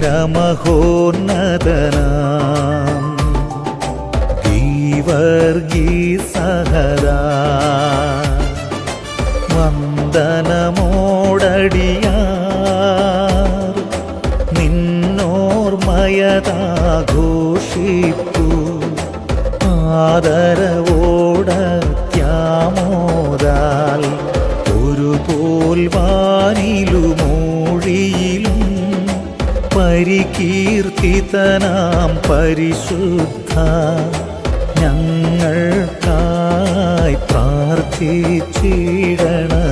വീരമഹോന്നതനാം ഗീവർഗീസഹരാ വന്ദനമോടടിയാർ. നിന്നോർമയതാഘോഷിപ്പു. ആദരവോടത്യാമോദാൽ. ഒരു പോൽവാനിലുമോ പരികീർത്തിതനാം പരിശുദ്ധ. ഞങ്ങൾക്കായി പ്രാർത്ഥിച്ചിടണമേ